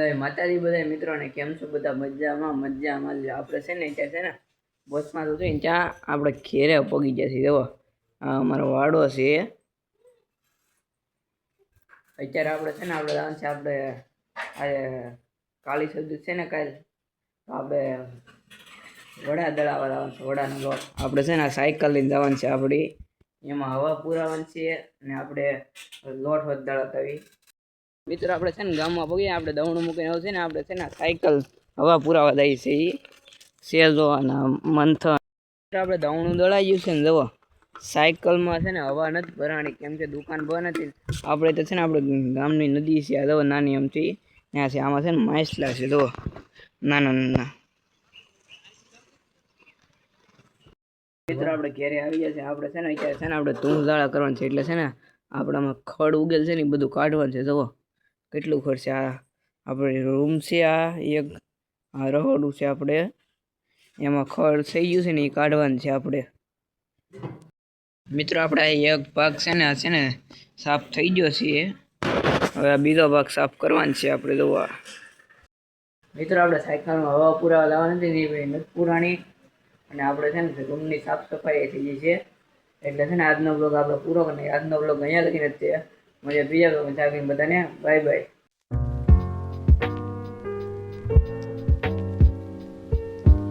જય માતાજી બધા મિત્રોને કેમ છો? બધા મજામાં મજામાં. જ. આપણે છે ને ત્યાં છે ને બસમાં તો છે ત્યાં આપણે ઘેરે પગી ગયા છીએ. જુઓ અમારો વાડો છે. અત્યારે આપણે છે ને આપણે જવાનું છે, આપણે, આ કાળી સબ્જી છે ને કાલ આપણે વડા દળાવા જવાનું છે, વડાનો લોટ. આપણે છે ને સાયકલ લઈને જવાનું છે આપણી. એમાં હવા પુરાવાની છે અને આપણે લોટ વધ દળાતા આવી મિત્રો, આપણે છે ને ગામમાં પગીએ, આપણે દવણું મૂકીને આવું છે ને, આપણે છે ને સાયકલ હવા પુરાવા દઈએ છે એ સેજો અને મંથન. આપણે દવણું દળાઈ છે ને જવો સાયકલમાં છે ને હવા નથી ભરાણી, કેમ કે દુકાન બંધ હતી. આપણે તો છે ને, આપણે ગામની નદી છે જુઓ, નાની એમથી ત્યાં છે, આમાં છે ને માછલા છે જવો નાના નાના. મિત્રો, આપણે ઘેરે આવી ગયા છે આપણે છે ને, અત્યારે છે ને, આપણે ધૂંધાળા કરવાનું છે, એટલે છે ને, આપણામાં ખડ ઉગેલ છે ને એ બધું કાઢવાનું છે, જુઓ. કેટલું ખર્ચે આ આપણે રૂમ છે, આ એક, આ રહોડું છે આપણે. એમાં ખર્ચ થઈ ગયું છે ને એ કાઢવાનું છે આપણે. મિત્રો, આપણે એક ભાગ છે ને, આ છે ને સાફ થઈ ગયો છે. હવે આ બીજો ભાગ સાફ કરવાનો છે આપણે જોવા મિત્રો, આપણે સાયકલમાં હવા પુરાવા લાવવાની હતી ને એ પુરાણી. અને આપણે છે ને રૂમની સાફ સફાઈ થઈ ગઈ છે. એટલે છે ને આજનો બ્લોગ આપણે પૂરો કરીને આજનો બ્લોગ અહીંયા લગીને જ છે. મજા બીજા બ્લોગ બધાને. Bye bye.